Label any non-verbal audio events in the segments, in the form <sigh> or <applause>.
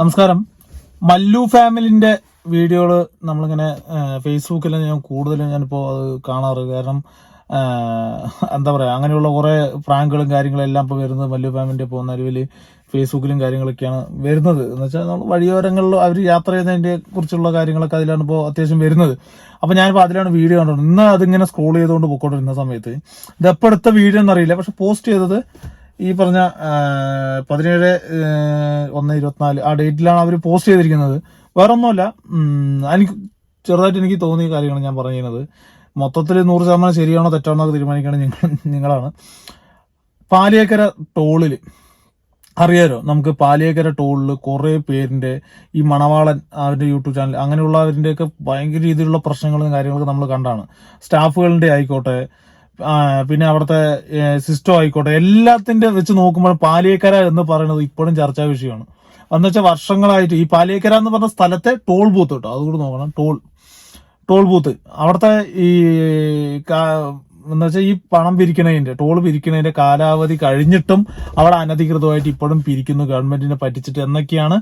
നമസ്കാരം. മല്ലു ഫാമിലിന്റെ വീഡിയോകൾ നമ്മളിങ്ങനെ ഫേസ്ബുക്കിൽ ഞാൻ കൂടുതലും ഞാനിപ്പോൾ അത് കാണാറ്. കാരണം എന്താ പറയുക അങ്ങനെയുള്ള കുറേ പ്രാങ്കുകളും കാര്യങ്ങളും എല്ലാം ഇപ്പോൾ വരുന്നത് മല്ലു ഫാമിലിന്റെ ഇപ്പോൾ നിലവിൽ ഫേസ്ബുക്കിലും കാര്യങ്ങളൊക്കെയാണ് വരുന്നത്. എന്ന് വെച്ചാൽ നമ്മൾ വഴിയോരങ്ങളിൽ അവർ യാത്ര ചെയ്യുന്നതിന്റെ കുറിച്ചുള്ള കാര്യങ്ങളൊക്കെ അതിലാണ് ഇപ്പോൾ അത്യാവശ്യം വരുന്നത്. അപ്പോൾ ഞാനിപ്പോൾ അതിലാണ് വീഡിയോ കണ്ടത്. ഇന്ന് അതിങ്ങനെ സ്ക്രോൾ ചെയ്തുകൊണ്ട് പോയിക്കൊണ്ടിരുന്ന സമയത്ത് ഇതെപ്പോഴത്തെ വീഡിയോ എന്നറിയില്ല പക്ഷെ പോസ്റ്റ് ചെയ്തത് ഈ പറഞ്ഞ പതിനേഴ് ഒന്ന് ഇരുപത്തിനാല് ആ ഡേറ്റിലാണ് അവർ പോസ്റ്റ് ചെയ്തിരിക്കുന്നത്. വേറെ ഒന്നുമല്ല ഉം, എനിക്ക് ചെറുതായിട്ട് എനിക്ക് തോന്നിയ കാര്യമാണ് ഞാൻ പറഞ്ഞിരുന്നത് മൊത്തത്തിൽ നൂറ് ശതമാനം ശരിയാണോ തെറ്റാണോ എന്നൊക്കെ തീരുമാനിക്കുകയാണ് നിങ്ങൾ നിങ്ങളാണ്. പാലിയേക്കര ടോളിൽ അറിയാലോ നമുക്ക് പാലിയേക്കര ടോളിൽ കുറെ പേരിന്റെ ഈ മണവാളൻ അവരുടെ യൂട്യൂബ് ചാനൽ അങ്ങനെയുള്ളവരിന്റെയൊക്കെ ഭയങ്കര രീതിയിലുള്ള പ്രശ്നങ്ങളും കാര്യങ്ങളൊക്കെ നമ്മൾ കണ്ടാണ്. സ്റ്റാഫുകളുടെ ആയിക്കോട്ടെ പിന്നെ അവിടുത്തെ സിസ്റ്റം ആയിക്കോട്ടെ എല്ലാത്തിന്റെ വെച്ച് നോക്കുമ്പോൾ പാലിയേക്കര എന്ന് പറയുന്നത് ഇപ്പോഴും ചർച്ചാ വിഷയമാണ്. എന്ന് വെച്ചാൽ വർഷങ്ങളായിട്ട് ഈ പാലിയേക്കര എന്ന് പറഞ്ഞ സ്ഥലത്തെ ടോൾ ബൂത്ത് കേട്ടോ അതുകൂടി നോക്കണം ടോൾ ടോൾ ബൂത്ത്. അവിടുത്തെ ഈ എന്ന് വെച്ചാൽ ഈ പണം പിരിക്കണതിന്റെ ടോൾ പിരിക്കണതിന്റെ കാലാവധി കഴിഞ്ഞിട്ടും അവിടെ അനധികൃതമായിട്ട് ഇപ്പോഴും പിരിക്കുന്നു ഗവൺമെന്റിനെ പറ്റിച്ചിട്ട് എന്നൊക്കെയാണ്.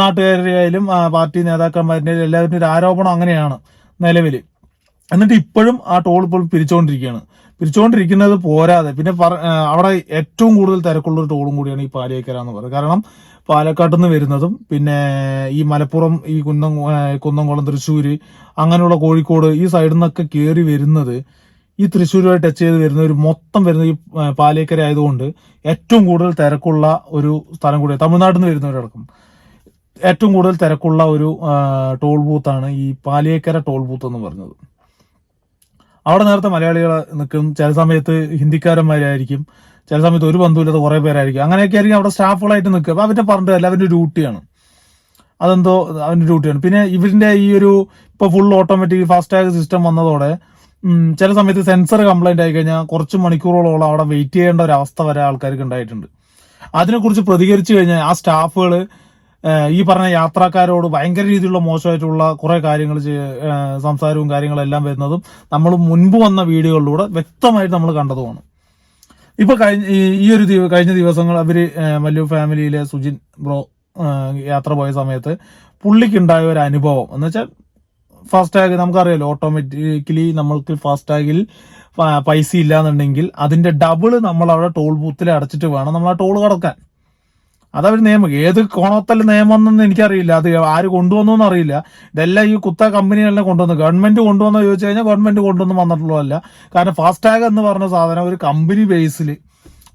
നാട്ടുകാരായാലും പാർട്ടി നേതാക്കന്മാരുടെ എല്ലാവരുടെ ഒരു ആരോപണം അങ്ങനെയാണ് നിലവിൽ എന്നിട്ട് ഇപ്പോഴും ആ ടോൾ ഇപ്പോൾ പിരിച്ചുകൊണ്ടിരിക്കുകയാണ്. പിരിച്ചുകൊണ്ടിരിക്കുന്നത് പോരാതെ. പിന്നെ അവിടെ ഏറ്റവും കൂടുതൽ തിരക്കുള്ള ഒരു ടോളും കൂടിയാണ് ഈ പാലിയേക്കര എന്ന് പറയുന്നത്. കാരണം പാലക്കാട്ട് നിന്ന് വരുന്നതും പിന്നെ ഈ മലപ്പുറം ഈ കുന്നം കുന്നംകുളം തൃശ്ശൂര് അങ്ങനെയുള്ള കോഴിക്കോട് ഈ സൈഡിൽ നിന്നൊക്കെ കയറി വരുന്നത് ഈ തൃശ്ശൂരുമായി ടച്ച് ചെയ്ത് വരുന്ന ഒരു മൊത്തം വരുന്ന ഈ പാലേക്കര ആയതുകൊണ്ട് ഏറ്റവും കൂടുതൽ തിരക്കുള്ള ഒരു സ്ഥലം കൂടിയാണ് തമിഴ്നാട്ടിൽ നിന്ന് വരുന്നവരടക്കം. ഏറ്റവും കൂടുതൽ തിരക്കുള്ള ഒരു ടോൾ ബൂത്താണ് ഈ പാലിയേക്കര ടോൾ ബൂത്ത് എന്ന് പറഞ്ഞത്. അവിടെ നേരത്തെ മലയാളികൾ നിൽക്കും. ചില സമയത്ത് ഹിന്ദിക്കാരന്മാരായിരിക്കും ചില സമയത്ത് ഒരു ബന്ധുവില്ലാത്ത കുറേ പേരായിരിക്കും. അങ്ങനെയൊക്കെ ആയിരിക്കും അവിടെ സ്റ്റാഫുകളായിട്ട് നിൽക്കുക. അപ്പൊ അവരുടെ പറഞ്ഞിട്ട് അല്ല അവന്റെ ഡ്യൂട്ടിയാണ് അതെന്തോ അവന്റെ ഡ്യൂട്ടിയാണ് പിന്നെ ഇവരിന്റെ ഈ ഒരു ഇപ്പൊ ഫുൾ ഓട്ടോമാറ്റിക് ഫാസ്ടാഗ് സിസ്റ്റം വന്നതോടെ ചില സമയത്ത് സെൻസർ കംപ്ലൈന്റ് ആയി കഴിഞ്ഞാൽ കുറച്ച് മണിക്കൂറുകളോളം അവിടെ വെയിറ്റ് ചെയ്യേണ്ട ഒരു അവസ്ഥ വരെ ആൾക്കാർക്ക് ഉണ്ടായിട്ടുണ്ട്. അതിനെക്കുറിച്ച് പ്രതികരിച്ചു കഴിഞ്ഞാൽ ആ സ്റ്റാഫുകൾ ഈ പറഞ്ഞ യാത്രക്കാരോട് ഭയങ്കര രീതിയിലുള്ള മോശമായിട്ടുള്ള കുറെ കാര്യങ്ങൾ സംസാരവും കാര്യങ്ങളെല്ലാം വരുന്നതും നമ്മൾ മുൻപ് വന്ന വീഡിയോകളിലൂടെ വ്യക്തമായിട്ട് നമ്മൾ കണ്ടതുമാണ്. ഇപ്പൊ കഴിഞ്ഞ ഈ- ഒരു കഴിഞ്ഞ ദിവസങ്ങൾ അവർ മല്ലു ഫാമിലിയിലെ സുജിൻ ബ്രോ യാത്ര പോയ സമയത്ത് പുള്ളിക്കുണ്ടായ ഒരു അനുഭവം. എന്ന് വെച്ചാൽ ഫാസ്ടാഗ് നമുക്കറിയാലോ ഓട്ടോമാറ്റിക്കലി നമ്മൾക്ക് ഫാസ്ടാഗിൽ പൈസ ഇല്ലാന്നുണ്ടെങ്കിൽ അതിന്റെ ഡബിൾ നമ്മൾ അവിടെ ടോൾ ബൂത്തിൽ അടച്ചിട്ട് വേണം നമ്മൾ ആ ടോൾ കടക്കാൻ. അതവർ നിയമം ഏത് കോണത്തൽ നിയമം എന്നൊന്നും എനിക്കറിയില്ല. അത് ആര് കൊണ്ടുവന്നു അറിയില്ല. ഇതെല്ലാം ഈ കുത്ത കമ്പനികളിലെ കൊണ്ടുവന്നു ഗവൺമെന്റ് കൊണ്ടുവന്നോ ചോദിച്ചു കഴിഞ്ഞാൽ ഗവൺമെന്റ് കൊണ്ടുവന്ന് വന്നിട്ടുള്ളതല്ല. കാരണം ഫാസ്ടാഗ് എന്ന് പറഞ്ഞ സാധനം ഒരു കമ്പനി ബേസിൽ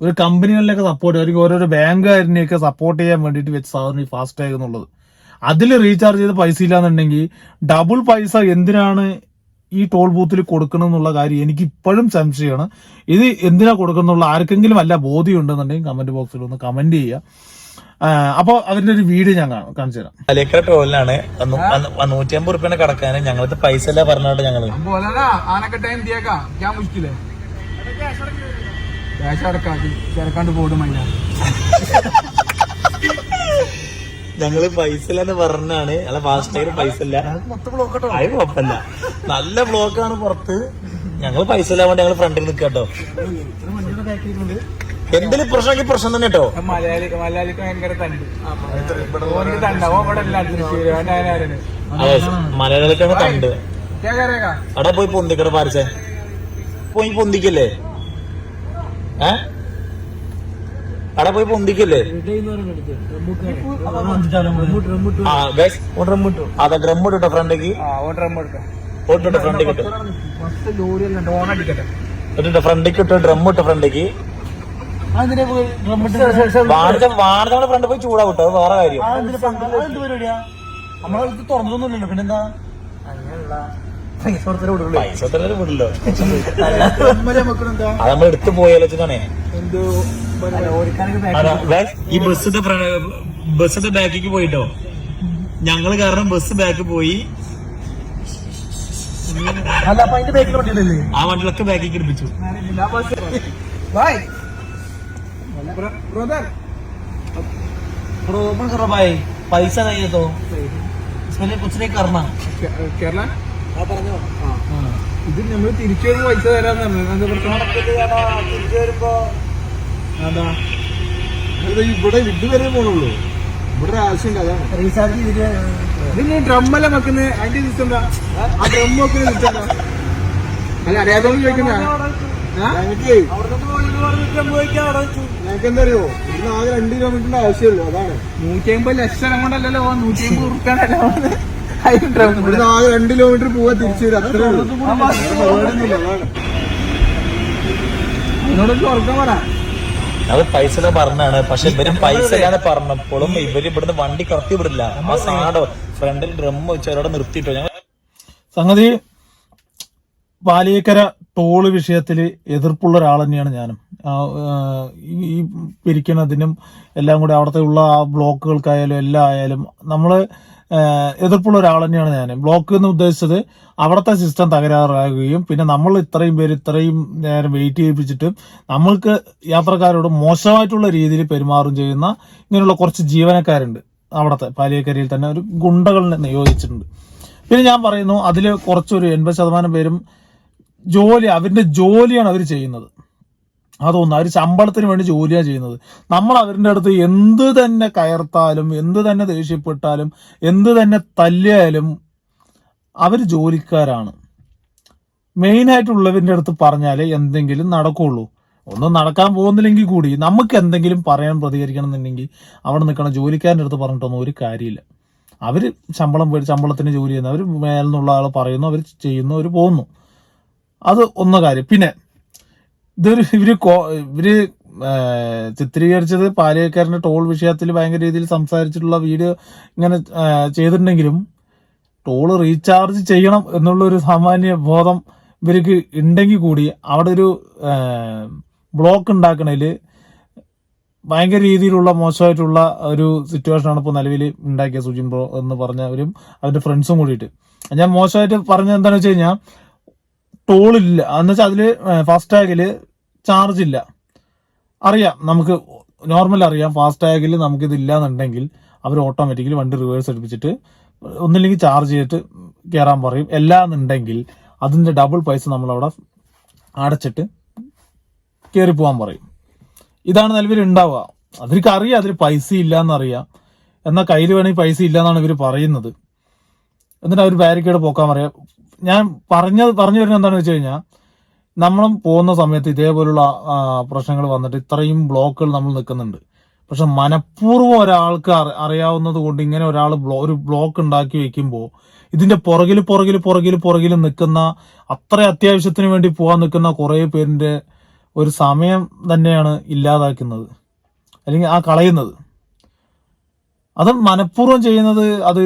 ഒരു കമ്പനികളിലൊക്കെ സപ്പോർട്ട് ചെയ്യും. ഓരോരോ ബാങ്കുകാരനെയൊക്കെ സപ്പോർട്ട് ചെയ്യാൻ വേണ്ടിയിട്ട് വെച്ച സാധനം ഈ ഫാസ്ടാഗ് എന്നുള്ളത്. അതിൽ റീചാർജ് ചെയ്ത് പൈസ ഇല്ലാന്നുണ്ടെങ്കിൽ ഡബിൾ പൈസ എന്തിനാണ് ഈ ടോൾ ബൂത്തിൽ കൊടുക്കണം എന്നുള്ള കാര്യം എനിക്ക് ഇപ്പോഴും സംശയമാണ്. ഇത് എന്തിനാ കൊടുക്കുന്നുള്ള ആർക്കെങ്കിലും വല്ല ബോധ്യം ഉണ്ടെന്നുണ്ടെങ്കിൽ കമന്റ് ബോക്സിൽ ഒന്ന് കമന്റ് ചെയ്യുക. അപ്പൊ അതിന്റെ ഒരു വീട് ഞാൻ കാണിച്ചു തരാം. അലേക്കര ടോലിനാണ് നൂറ്റി അമ്പത് റുപ്യാണ് കടക്കാന് ഞങ്ങളത് പൈസ അല്ല പറഞ്ഞോട്ടെ ഞങ്ങൾ. ഞങ്ങൾ പൈസ ഇല്ലെന്ന് പറഞ്ഞാണ്. അല്ല ഫാസ്റ്റായിട്ട് പൈസ ഇല്ല. അത് കുഴപ്പമില്ല. നല്ല ബ്ലോക്കാണ് പുറത്ത്. ഞങ്ങൾ പൈസ ഇല്ലാണ്ട് ഞങ്ങൾ ഫ്രണ്ടിൽ നിൽക്കാട്ടോ എന്തെങ്കിലും പ്രശ്നമെങ്കിൽ പ്രശ്നം തന്നെ കേട്ടോ. മലയാളിക്ക് ഭയങ്കര തണ്ട്. അവിടെ എല്ലാം അതെ മലയാളിക്കാണ് തണ്ട്. പോയി പൊന്തിക്കട പാരിച്ചേ പോയി പൊന്തിക്കല്ലേ? ഏ? അവിടെ പോയി പൊന്തിക്കല്ലേ? ആ ഗൈസ് അതെ ഡ്രമ്മ് ഇട്ടോ ഫ്രണ്ടേക്ക്. ഓട്ടോ ഫ്രണ്ടേക്ക് ഇട്ടോ. ഫ്രണ്ടേക്ക് ഇട്ടോ ഡ്രമ്മ് ഇട്ടോ ഫ്രണ്ടേക്ക്. വാണിജ്യ ഫ്രണ്ട് പോയി ചൂടാവിട്ടോ വേറെ കാര്യം. നമ്മളെ തുറന്നൊന്നുമില്ലല്ലോ പിന്നെന്താ? പൈസ വിടില്ലോ. അത് നമ്മൾ എടുത്തു ഈ ബസ്സിന്റെ ബസ്സിന്റെ ബാക്കിക്ക് പോയിട്ടോ? ഞങ്ങൾ കാരണം ബസ് ബാക്ക് പോയി. ആ വണ്ടികളൊക്കെ ബാക്കിക്ക് എടുപ്പിച്ചു. भाई ब्रदर प्रोमोट करो भाई पैसा नहीं है तो इसके लिए कुछ नहीं करना കേരള ഇത് നമ്മൾ തിരിച്ചു വരുമ്പോ പൈസ തരാന്ന് പറഞ്ഞു എന്താ പ്രശ്നം തിരിച്ചു വരുമ്പോ അതാ ഇത് ഇവിടെ ഇതുവരെ പോണുള്ളൂ ഇവിടെ ആവശ്യമില്ല അതാണ് റീചാർജ് ഇതിന് ഡ്രമ്മല്ല വെക്കുന്നത് അതിന്റെ സിസ്റ്റം എന്താ ആ ഡ്രം വെക്കുന്ന സിസ്റ്റം എന്താ അല്ല അറിയാത്തോണ്ട് ചോദിക്കുന്ന ഞങ്ങൾക്ക് ഞങ്ങൾക്ക് എന്താ ഇന്ന് ആകെ രണ്ട് കിലോമീറ്ററിന്റെ ആവശ്യമുള്ളൂ അതാണ്. നൂറ്റി അമ്പത് ലക്ഷം കൊണ്ടല്ലോ നൂറ്റി അമ്പത് ഉറുക്കാണല്ലോ ഇവിടുന്ന് ആകെ രണ്ട് കിലോമീറ്റർ പോവാ തിരിച്ചു വരും അത്രേ ഉള്ളൂ. പരിപാടിയൊന്നുമില്ല അതാണ്. എന്നോട് സ്വർഗം പറ. അത് പൈസ പറഞ്ഞാണ്. പക്ഷെ ഇവർ പൈസ ഇല്ലാതെ പറഞ്ഞപ്പോഴും ഇവർ ഇവിടുന്ന് വണ്ടി കറത്തി വിടില്ല. ആ സാടോ ഫ്രണ്ടിൽ ഡ്രം വെച്ച് അവരോട് നിർത്തിയിട്ടോ. ഞങ്ങൾ സംഗതി പാലിയേക്കര ടോൾ വിഷയത്തിൽ എതിർപ്പുള്ള ഒരാൾ തന്നെയാണ് ഞാനും ഈ പിരിക്കണതിനും എല്ലാം കൂടി അവിടുത്തെ ഉള്ള ആ ബ്ലോക്കുകൾക്കായാലും എല്ലാം ആയാലും നമ്മൾ എതിർപ്പുള്ള ഒരാൾ തന്നെയാണ് ഞാൻ ബ്ലോക്ക് എന്ന് ഉദ്ദേശിച്ചത് അവിടുത്തെ സിസ്റ്റം തകരാറാകുകയും പിന്നെ നമ്മൾ ഇത്രയും പേര് ഇത്രയും നേരം വെയിറ്റ് ചെയ്യിപ്പിച്ചിട്ട് നമ്മൾക്ക് യാത്രക്കാരോട് മോശമായിട്ടുള്ള രീതിയിൽ പെരുമാറും ചെയ്യുന്ന ഇങ്ങനെയുള്ള കുറച്ച് ജീവനക്കാരുണ്ട് അവിടുത്തെ. പാലിയക്കരയിൽ തന്നെ ഒരു ഗുണ്ടകളിനെ നിയോഗിച്ചിട്ടുണ്ട്. പിന്നെ ഞാൻ പറയുന്നു അതിൽ കുറച്ചൊരു എൺപത് ശതമാനം പേരും ജോലി അവരുടെ ജോലിയാണ് അവർ ചെയ്യുന്നത്. അതൊന്നും അവർ ശമ്പളത്തിന് വേണ്ടി ജോലിയാണ് ചെയ്യുന്നത്. നമ്മൾ അവരുടെ അടുത്ത് എന്ത് തന്നെ കയർത്താലും എന്ത് തന്നെ ദേഷ്യപ്പെട്ടാലും എന്ത് തന്നെ തല്ലിയാലും അവർ ജോലിക്കാരാണ്. മെയിനായിട്ടുള്ളവരുടെ അടുത്ത് പറഞ്ഞാലേ എന്തെങ്കിലും നടക്കുള്ളൂ. ഒന്നും നടക്കാൻ പോകുന്നില്ലെങ്കിൽ കൂടി നമുക്ക് എന്തെങ്കിലും പറയാൻ പ്രതികരിക്കണം എന്നുണ്ടെങ്കിൽ അവിടെ നിൽക്കണ ജോലിക്കാരന്റെ അടുത്ത് പറഞ്ഞിട്ടൊന്നും ഒരു കാര്യമില്ല. അവർ ശമ്പളം മേടി- ശമ്പളത്തിന് ജോലി ചെയ്യുന്നു അവർ മേലെന്നുള്ള ആൾ പറയുന്നു അവർ ചെയ്യുന്നു അവർ പോകുന്നു. അത് ഒന്ന കാര്യം. പിന്നെ ഇതൊരു <laughs> ഇവർ ഇവർ ചിത്രീകരിച്ചത് പാലിയക്കാരന്റെ ടോൾ വിഷയത്തിൽ ഭയങ്കര രീതിയിൽ സംസാരിച്ചിട്ടുള്ള വീഡിയോ ഇങ്ങനെ ചെയ്തിട്ടുണ്ടെങ്കിലും ടോൾ റീചാർജ് ചെയ്യണം എന്നുള്ള ഒരു സാമാന്യ ബോധം ഇവർക്ക് ഉണ്ടെങ്കിൽ കൂടി അവിടെ ഒരു ബ്ലോക്ക് ഉണ്ടാക്കണതിൽ ഭയങ്കര രീതിയിലുള്ള മോശമായിട്ടുള്ള ഒരു സിറ്റുവേഷനാണ് ഇപ്പോൾ നിലവിൽ ഉണ്ടാക്കിയ സുജിൻ ബ്രോ എന്ന് പറഞ്ഞവരും അവരുടെ ഫ്രണ്ട്സും കൂടിയിട്ട്. ഞാൻ മോശമായിട്ട് പറഞ്ഞത് എന്താണെന്ന് വെച്ച് കഴിഞ്ഞാൽ ടോളില്ല. എന്ന് വെച്ചാൽ അതിൽ ഫാസ്ടാഗിൽ ചാർജ് ഇല്ല. അറിയാം നമുക്ക് നോർമൽ അറിയാം ഫാസ്ടാഗിൽ നമുക്ക് ഇതില്ല എന്നുണ്ടെങ്കിൽ അവർ ഓട്ടോമാറ്റിക്കലി വണ്ടി റിവേഴ്സ് എടുപ്പിച്ചിട്ട് ഒന്നില്ലെങ്കിൽ ചാർജ് ചെയ്തിട്ട് കയറാൻ പറയും. എല്ലാ എന്നുണ്ടെങ്കിൽ അതിന്റെ ഡബിൾ പൈസ നമ്മളവിടെ അടച്ചിട്ട് കയറി പോകാൻ പറയും. ഇതാണ് നിലവിൽ ഉണ്ടാവുക. അവർക്ക് അറിയാം അതിൽ പൈസ ഇല്ല എന്നറിയാം എന്നാൽ കയ്യിൽ വേണമെങ്കിൽ പൈസ ഇല്ല എന്നാണ് ഇവർ പറയുന്നത്. എന്നിട്ട് അവർ ബാരിക്കേഡ് പോക്കാൻ പറയാം ഞാൻ പറഞ്ഞത് പറഞ്ഞു വരുന്നത് എന്താണെന്ന് വെച്ച് കഴിഞ്ഞാൽ നമ്മളും പോകുന്ന സമയത്ത് ഇതേപോലുള്ള പ്രശ്നങ്ങൾ വന്നിട്ട് ഇത്രയും ബ്ലോക്കുകൾ നമ്മൾ നിൽക്കുന്നുണ്ട്. പക്ഷെ മനഃപൂർവം ഒരാൾക്ക് അറി- അറിയാവുന്നത് കൊണ്ട് ഇങ്ങനെ ഒരാൾ ബ്ലോ ഒരു ബ്ലോക്ക് ഉണ്ടാക്കി വെക്കുമ്പോൾ ഇതിന്റെ പുറകിൽ പുറകിൽ പുറകിൽ പുറകിൽ നിൽക്കുന്ന അത്ര അത്യാവശ്യത്തിന് വേണ്ടി പോകാൻ നിൽക്കുന്ന കുറെ പേരിന്റെ ഒരു സമയം തന്നെയാണ് ഇല്ലാതാക്കുന്നത്. അല്ലെങ്കിൽ ആ കളയുന്നത്. അത് മനഃപൂർവം ചെയ്യുന്നത് അത്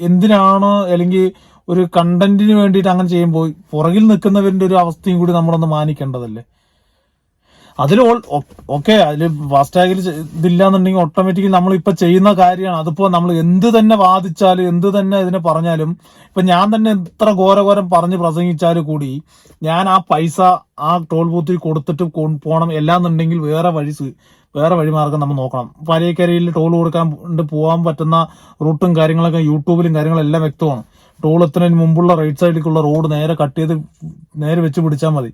എന്തിനാണോ അല്ലെങ്കിൽ ഒരു കണ്ടന്റിന് വേണ്ടിയിട്ട് അങ്ങനെ ചെയ്യുമ്പോൾ പുറകിൽ നിൽക്കുന്നവരുടെ ഒരു അവസ്ഥയും കൂടി നമ്മളൊന്ന് മാനിക്കേണ്ടതല്ലേ? അതിൽ ഓക്കെ അതിൽ ഫാസ്ടാഗിൽ ഇതില്ല എന്നുണ്ടെങ്കിൽ ഓട്ടോമാറ്റിക്കലി നമ്മൾ ഇപ്പൊ ചെയ്യുന്ന കാര്യമാണ്. അതിപ്പോ നമ്മൾ എന്ത് തന്നെ വാദിച്ചാലും എന്ത് തന്നെ ഇതിനെ പറഞ്ഞാലും ഇപ്പൊ ഞാൻ തന്നെ എത്ര ഘോരഘോരം പറഞ്ഞ് പ്രസംഗിച്ചാലും കൂടി ഞാൻ ആ പൈസ ആ ടോൾ ബൂത്തിൽ കൊടുത്തിട്ട് പോകണം എല്ലാന്നുണ്ടെങ്കിൽ വേറെ വഴി വേറെ വഴിമാർഗം നമ്മൾ നോക്കണം. പാലിയക്കരയിൽ ടോൾ കൊടുക്കാൻ പോകാൻ പറ്റുന്ന റൂട്ടും കാര്യങ്ങളൊക്കെ യൂട്യൂബിലും കാര്യങ്ങളും എല്ലാം വ്യക്തമാണ്. ടോൾ എത്തുന്നതിന് മുമ്പുള്ള റൈറ്റ് സൈഡിലേക്കുള്ള റോഡ് നേരെ കട്ട് ചെയ്ത് നേരെ വെച്ച് പിടിച്ചാൽ മതി.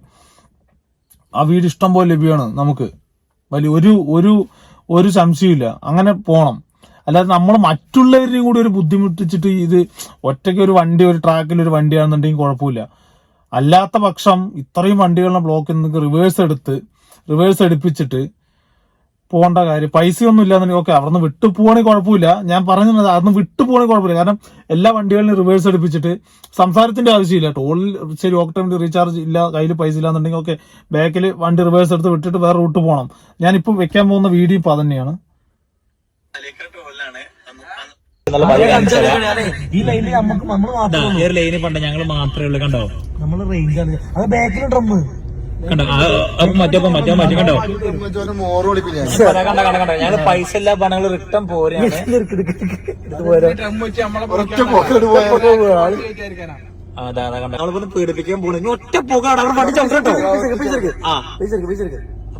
ആ വീട് ഇഷ്ടം പോലെ ലഭ്യമാണ് നമുക്ക്. വലിയ ഒരു ഒരു ഒരു സംശയമില്ല അങ്ങനെ പോകണം അല്ലാതെ നമ്മൾ മറ്റുള്ളവരെയും കൂടി ഒരു ബുദ്ധിമുട്ടിച്ചിട്ട് ഇത് ഒറ്റയ്ക്ക് ഒരു വണ്ടി ഒരു ട്രാക്കിൽ ഒരു വണ്ടിയാണെന്നുണ്ടെങ്കിൽ കുഴപ്പമില്ല. അല്ലാത്ത പക്ഷം ഇത്രയും വണ്ടികളുടെ ബ്ലോക്കിൽ നിന്ന് റിവേഴ്സ് എടുത്ത് റിവേഴ്സ് എടുപ്പിച്ചിട്ട് പോകേണ്ട കാര്യം. പൈസയൊന്നും ഇല്ലാന്നുണ്ടെങ്കിൽ ഓക്കെ അവിടെ നിന്ന് വിട്ടു പോകണേ കുഴപ്പമില്ല. ഞാൻ പറഞ്ഞത് അന്ന് വിട്ടു പോകണേ കുഴപ്പമില്ല. കാരണം എല്ലാ വണ്ടികളിലും റിവേഴ്സ് എടുപ്പിച്ചിട്ട് സംസാരത്തിന്റെ ആവശ്യമില്ല. ടോളിൽ ശരി ഓക്കെ ടൈമിൽ റീചാർജ് ഇല്ല കയ്യിൽ പൈസ ഇല്ലാന്നുണ്ടെങ്കിൽ ഓക്കെ ബാക്കിൽ വണ്ടി റിവേഴ്സ് എടുത്ത് വിട്ടിട്ട് വേറെ റൂട്ട് പോകണം ഞാനിപ്പോൾ വെക്കാൻ പോകുന്ന വീഡിയോ ഇപ്പൊ അതന്നെയാണ്. ഈ ലൈനിൽ നമുക്ക് നമ്മൾ ദാ, ഈ ലൈനിൽ ലൈന് പണ്ട് ഞങ്ങൾ മാത്രമേ ഉള്ളൂ കണ്ടോ? നമ്മൾ റേഞ്ച് ആണ്. അത് ബാക്കിൽ ഡ്രം കണ്ടോ? മറ്റേ മറ്റേ മറ്റേ കണ്ടോ? കണ്ട കണ്ട കണ്ട. കണ്ട ഞങ്ങൾ പൈസ എല്ലാ പണങ്ങൾ റിട്ടേൺ പോരാണ് അതാ അതാ കണ്ട. നമ്മളിപ്പോ പീഡിപ്പിക്കാൻ പോണു. ഇനി ഒറ്റ പോകാണ് അവർ പഠിച്ചു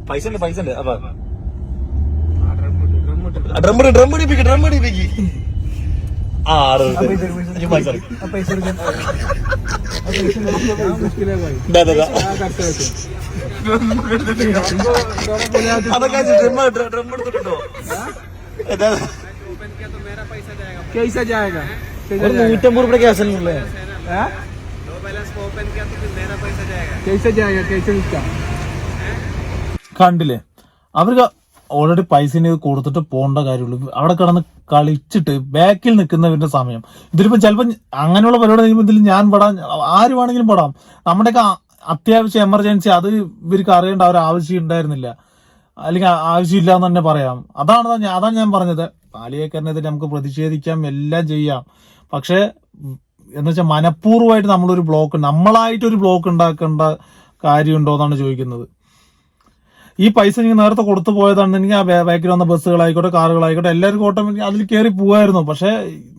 പൈസ ഉണ്ട് പൈസ ഉണ്ട്. അപ്പൊ. ഡ്രം ഡ്രം പിടിപ്പിക്ക് ഡ്രം പിടിപ്പിക്ക് ആ ആറ് ഇനി പൈസ എടുക്ക്. ദാ, ദാ, ദാ. അതൊക്കെ ഡ്രം ഡ്രം എടുത്തിട്ടോ कैसा जाएगा ഒരു നൂറ്റമ്പത് രൂപയുടെ കേസല്ലേ हाँ? कैसे जाएगा कैसे उसका കണ്ടില്ലേ അവർക്ക് ഓൾറെഡി പൈസ ഇനി കൊടുത്തിട്ട് പോകേണ്ട കാര്യമുള്ളൂ. അവിടെ കിടന്ന് കളിച്ചിട്ട് ബാക്കിൽ നിൽക്കുന്നവരുടെ സമയം. ഇതിലിപ്പോ ചിലപ്പോൾ അങ്ങനെയുള്ള പരിപാടി കഴിയുമ്പോൾ ഇതിൽ ഞാൻ പെടാം ആര് വേണമെങ്കിലും പെടാം. നമ്മുടെയൊക്കെ അത്യാവശ്യം എമർജൻസി അത് ഇവർക്ക് അറിയേണ്ട ഒരു ആവശ്യം ഉണ്ടായിരുന്നില്ല. അല്ലെങ്കിൽ ആവശ്യമില്ല എന്ന് തന്നെ പറയാം. അതാണ് അതാണ് ഞാൻ പറഞ്ഞത്. പാലിയേക്കറിനെതിരെ നമുക്ക് പ്രതിഷേധിക്കാം എല്ലാം ചെയ്യാം. പക്ഷേ എന്ന് വെച്ചാൽ മനഃപൂർവമായിട്ട് നമ്മളൊരു ബ്ലോക്ക് നമ്മളായിട്ടൊരു ബ്ലോക്ക് ഉണ്ടാക്കേണ്ട കാര്യമുണ്ടോ എന്നാണ് ചോദിക്കുന്നത്. ഈ പൈസ എനിക്ക് നേരത്തെ കൊടുത്തു പോയതാണെന്നുണ്ടെങ്കിൽ ആ ബാക്കിൽ വന്ന ബസ്സുകളായിക്കോട്ടെ കാറുകളായിക്കോട്ടെ എല്ലാവർക്കും ഓട്ടോമാറ്റിക് അതിൽ കയറി പോവായിരുന്നു. പക്ഷെ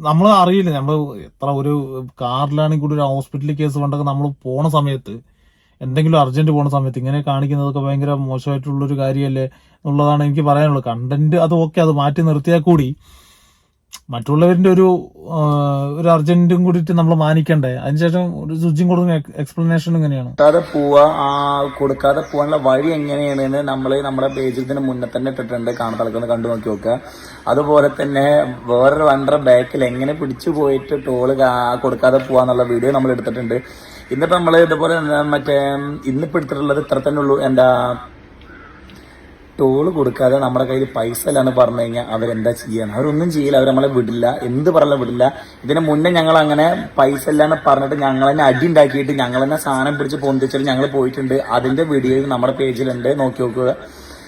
നമ്മൾ അറിയില്ല. നമ്മൾ എത്ര ഒരു കാറിലാണെങ്കിൽ കൂടി ഒരു ഹോസ്പിറ്റലിൽ കേസ് കൊണ്ടൊക്കെ നമ്മൾ പോണ സമയത്ത് എന്തെങ്കിലും അർജന്റ് പോണ സമയത്ത് ഇങ്ങനെ കാണിക്കുന്നതൊക്കെ ഭയങ്കര മോശമായിട്ടുള്ളൊരു കാര്യമല്ലേ എന്നുള്ളതാണ് എനിക്ക് പറയാനുള്ളത്. കണ്ടന്റ് അത് ഓക്കെ അത് മാറ്റി നിർത്തിയാൽ കൂടി മറ്റുള്ളവരുടെ ഒരു ഒരു അർജന്റും കൂടിയിട്ട് നമ്മൾ മാനിക്കണ്ടേ? അതിനുശേഷം ഒരു ശുചിയും കൊടുക്കുന്ന എക്സ്പ്ലനേഷൻ എങ്ങനെയാണ്? കൊടുക്കാതെ പോവാ കൊടുക്കാതെ പോകാനുള്ള വഴി എങ്ങനെയാണ് നമ്മൾ നമ്മുടെ പേജിൽ തന്നെ മുന്നേ തന്നെ ഇട്ടിട്ടുണ്ട് കാണാൻ കണ്ടു നോക്കി നോക്കുക. അതുപോലെ തന്നെ വേറൊരു വണ്ടർ ബാക്കിൽ എങ്ങനെ പിടിച്ചു പോയിട്ട് ടോൾ കൊടുക്കാതെ പോവാന്നുള്ള വീഡിയോ നമ്മൾ എടുത്തിട്ടുണ്ട്. ഇന്നിപ്പോ നമ്മൾ ഇതുപോലെ മറ്റേ ഇന്നിപ്പോ എടുത്തിട്ടുള്ളത് ഇത്ര തന്നെ ഉള്ളൂ. എന്താ ടോൾ കൊടുക്കാതെ നമ്മുടെ കയ്യിൽ പൈസ ഇല്ലാന്ന് പറഞ്ഞു കഴിഞ്ഞാൽ അവരെന്താ ചെയ്യണം? അവരൊന്നും ചെയ്യില്ല. അവർ നമ്മളെ വിടില്ല. എന്ത് പറഞ്ഞാലും വിടില്ല. ഇതിന് മുന്നേ ഞങ്ങൾ അങ്ങനെ പൈസ ഇല്ലാന്ന് പറഞ്ഞിട്ട് ഞങ്ങൾ തന്നെ അടി ഉണ്ടാക്കിയിട്ട് ഞങ്ങൾ തന്നെ സാധനം പിടിച്ച് പൊന്തിച്ചിട്ട് ഞങ്ങൾ പോയിട്ടുണ്ട്. അതിന്റെ വീഡിയോ നമ്മുടെ പേജിലുണ്ട്. നോക്കി നോക്കുക.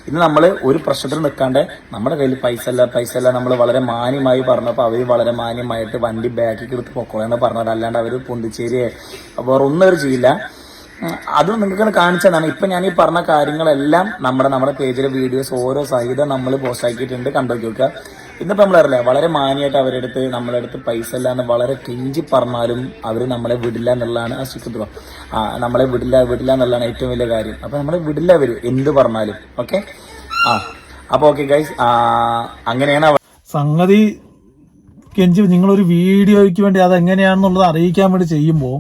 ഇന്ന് നമ്മൾ ഒരു പ്രശ്നത്തിൽ നിൽക്കാണ്ട് നമ്മുടെ കയ്യിൽ പൈസ ഇല്ല പൈസ ഇല്ല നമ്മൾ വളരെ മാന്യമായി പറഞ്ഞപ്പോൾ അവർ വളരെ മാന്യമായിട്ട് വണ്ടി ബാക്കിൽ എടുത്ത് പൊക്കോളെന്ന് പറഞ്ഞത് അല്ലാണ്ട് അവർ പൊന്തിച്ചേരിയെ. വേറെ ഒന്നും അവർ ചെയ്യില്ല. അത് നിങ്ങൾക്ക് കാണിച്ചതാണ്. ഇപ്പൊ ഞാൻ ഈ പറഞ്ഞ കാര്യങ്ങളെല്ലാം നമ്മുടെ നമ്മുടെ പേജിലെ വീഡിയോസ് ഓരോ സഹിതം നമ്മൾ പോസ്റ്റ് ആക്കിയിട്ടുണ്ട്. കണ്ടോക്കി നോക്കുക. നമ്മൾ നമ്മളറിയില്ല വളരെ മാന്യമായിട്ട് അവരുടെ അടുത്ത് നമ്മളെ അടുത്ത് പൈസ ഇല്ലാന്ന് വളരെ കിഞ്ചി പറഞ്ഞാലും അവർ നമ്മളെ വിടില്ല എന്നുള്ളതാണ് ആ നമ്മളെ വിടില്ല വിടില്ല എന്നുള്ളതാണ് ഏറ്റവും വലിയ കാര്യം. അപ്പോൾ നമ്മളെ വിടില്ല അവർ എന്ത് പറഞ്ഞാലും. ഓക്കെ? ആ അപ്പോൾ ഓക്കെ ഗൈസ് അങ്ങനെയാണ് സംഗതി കെഞ്ചി നിങ്ങളൊരു വീഡിയോയ്ക്ക് വേണ്ടി അത് എങ്ങനെയാണെന്നുള്ളത് അറിയിക്കാൻ വേണ്ടി ചെയ്യുമ്പോൾ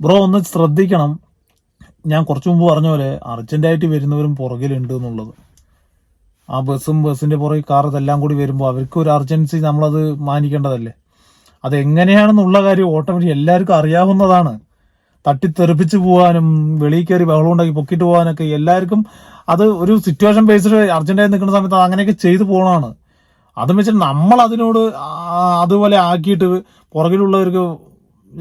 ബ്രോ ഒന്ന് ശ്രദ്ധിക്കണം. ഞാൻ കുറച്ചു മുമ്പ് പറഞ്ഞ പോലെ അർജന്റായിട്ട് വരുന്നവരും പുറകിലുണ്ട് എന്നുള്ളത്. ആ ബസ്സും ബസ്സിന്റെ പുറകെ കാർ ഇതെല്ലാം കൂടി വരുമ്പോൾ അവർക്ക് ഒരു അർജൻസി നമ്മളത് മാനിക്കേണ്ടതല്ലേ? അത് എങ്ങനെയാണെന്നുള്ള കാര്യം ഓട്ടോമാറ്റിക് എല്ലാവർക്കും അറിയാവുന്നതാണ്. തട്ടിത്തെറിപ്പിച്ച് പോകാനും വെളിയിൽ കയറി ബഹളം ഉണ്ടാക്കി പൊക്കിട്ട് പോകാനൊക്കെ എല്ലാവർക്കും അത് ഒരു സിറ്റുവേഷൻ ബേസ്ഡ് അർജന്റായി നിൽക്കുന്ന സമയത്ത് അങ്ങനെയൊക്കെ ചെയ്തു പോകണമാണ് അതും വെച്ചിട്ട് നമ്മൾ അതിനോട് അതുപോലെ ആക്കിയിട്ട് പുറകിലുള്ളവർക്ക്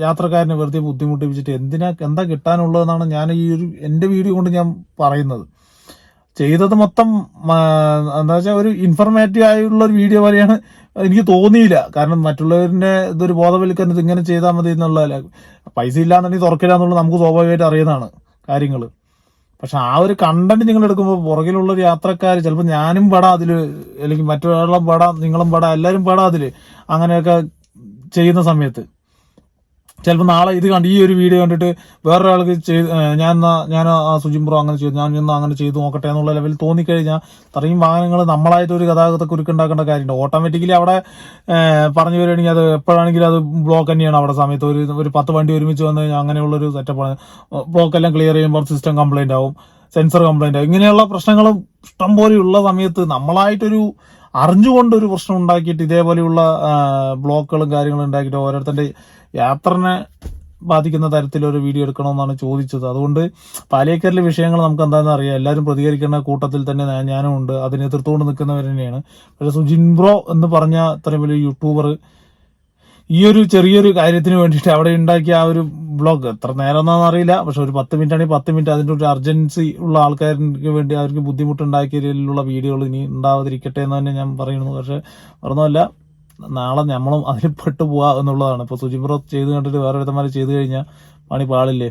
യാത്രക്കാരനെ വെറുതെ ബുദ്ധിമുട്ടിപ്പിച്ചിട്ട് എന്തിനാ എന്താ കിട്ടാനുള്ളതെന്നാണ് ഞാൻ ഈ ഒരു എന്റെ വീഡിയോ കൊണ്ട് ഞാൻ പറയുന്നത്. ചെയ്തത് മൊത്തം എന്താ വെച്ചാൽ ഒരു ഇൻഫർമേറ്റീവ് ആയുള്ള ഒരു വീഡിയോ പോലെയാണ് എനിക്ക് തോന്നിയില്ല. കാരണം മറ്റുള്ളവരുടെ ഇതൊരു ബോധവൽക്കരണത്തിൽ ഇങ്ങനെ ചെയ്താൽ മതി എന്നുള്ളതല്ല. പൈസ ഇല്ലാന്നുണ്ടെങ്കിൽ തുറക്കില്ല എന്നുള്ളത് നമുക്ക് സ്വാഭാവികമായിട്ട് അറിയുന്നതാണ് കാര്യങ്ങൾ. പക്ഷെ ആ ഒരു കണ്ടന്റ് നിങ്ങൾ എടുക്കുമ്പോൾ പുറകിലുള്ള ഒരു യാത്രക്കാർ ചിലപ്പോൾ ഞാനും പെടാം അതിൽ അല്ലെങ്കിൽ മറ്റൊരാളും പെടാം നിങ്ങളും പെടാം എല്ലാവരും പെടാം അതിൽ അങ്ങനെയൊക്കെ ചെയ്യുന്ന സമയത്ത്. ചിലപ്പോൾ നാളെ ഇത് കണ്ട് ഈ ഒരു വീഡിയോ കണ്ടിട്ട് വേറൊരാൾക്ക് ചെയ്ത് ഞാൻ എന്നാ ഞാൻ ആ സുജിംബ്രോ അങ്ങനെ ചെയ്തു ഞാൻ ഇന്ന് അങ്ങനെ ചെയ്തു നോക്കട്ടെ എന്നുള്ള ലെവലിൽ തോന്നിക്കഴിഞ്ഞാൽ ഇത്രയും വാഹനങ്ങൾ നമ്മളായിട്ട് ഒരു ഗതാഗത കുരുക്കുണ്ടാക്കേണ്ട കാര്യമുണ്ട്. ഓട്ടോമാറ്റിക്കലി അവിടെ പറഞ്ഞു വരികയാണെങ്കിൽ അത് എപ്പോഴാണെങ്കിലും അത് ബ്ലോക്ക് തന്നെയാണ് അവിടെ സമയത്ത്. ഒരു ഒരു പത്ത് വണ്ടി ഒരുമിച്ച് വന്നു കഴിഞ്ഞാൽ അങ്ങനെയുള്ള ഒരു സെറ്റപ്പാണ് ബ്ലോക്ക് എല്ലാം ക്ലിയർ ചെയ്യുമ്പോൾ സിസ്റ്റം കംപ്ലയിന്റ് ആവും സെൻസർ കംപ്ലയിന്റ് ആവും. ഇങ്ങനെയുള്ള പ്രശ്നങ്ങൾ ഇഷ്ടം പോലെയുള്ള സമയത്ത് നമ്മളായിട്ടൊരു അറിഞ്ഞുകൊണ്ട് ഒരു പ്രശ്നം ഉണ്ടാക്കിയിട്ട് ഇതേപോലെയുള്ള ബ്ലോക്കുകളും കാര്യങ്ങളും ഉണ്ടാക്കിയിട്ട് ഓരോരുത്തരുടെ യാത്രനെ ബാധിക്കുന്ന തരത്തിലൊരു വീഡിയോ എടുക്കണമെന്നാണ് ചോദിച്ചത്. അതുകൊണ്ട് പാലിയേക്കറിലെ വിഷയങ്ങൾ നമുക്ക് എന്താണെന്ന് അറിയാം. എല്ലാവരും പ്രതികരിക്കുന്ന കൂട്ടത്തിൽ തന്നെ ഞാനും ഉണ്ട് അതിനെ എതിർത്തുകൊണ്ട് നിൽക്കുന്നവർ തന്നെയാണ്. പക്ഷേ സുജിൻ ബ്രോ എന്ന് പറഞ്ഞ അത്രയും വലിയ യൂട്യൂബർ ഈ ഒരു ചെറിയൊരു കാര്യത്തിന് വേണ്ടിയിട്ട് അവിടെ ഉണ്ടാക്കിയ ആ ഒരു ബ്ലോഗ് എത്ര നേരം എന്നാണെന്ന് അറിയില്ല. പക്ഷെ ഒരു പത്ത് മിനിറ്റ് ആണെങ്കിൽ പത്ത് മിനിറ്റ് അതിന്റെ ഒരു അർജൻസി ഉള്ള ആൾക്കാർക്ക് വേണ്ടി അവർക്ക് ബുദ്ധിമുട്ടുണ്ടാക്കിയതിലുള്ള വീഡിയോകൾ ഇനി ഉണ്ടാവാതിരിക്കട്ടെ എന്ന് തന്നെ ഞാൻ പറയുന്നു. പക്ഷെ ഒന്നുമല്ല നാളെ നമ്മളും അതിൽ പെട്ടു പോവാ എന്നുള്ളതാണ്. ഇപ്പൊ സുജിബ്രോ ചെയ്ത് കണ്ടിട്ട് വേറെ ഒരുത്തന്മാർ ചെയ്ത് കഴിഞ്ഞാൽ പണി പാളില്ലേ?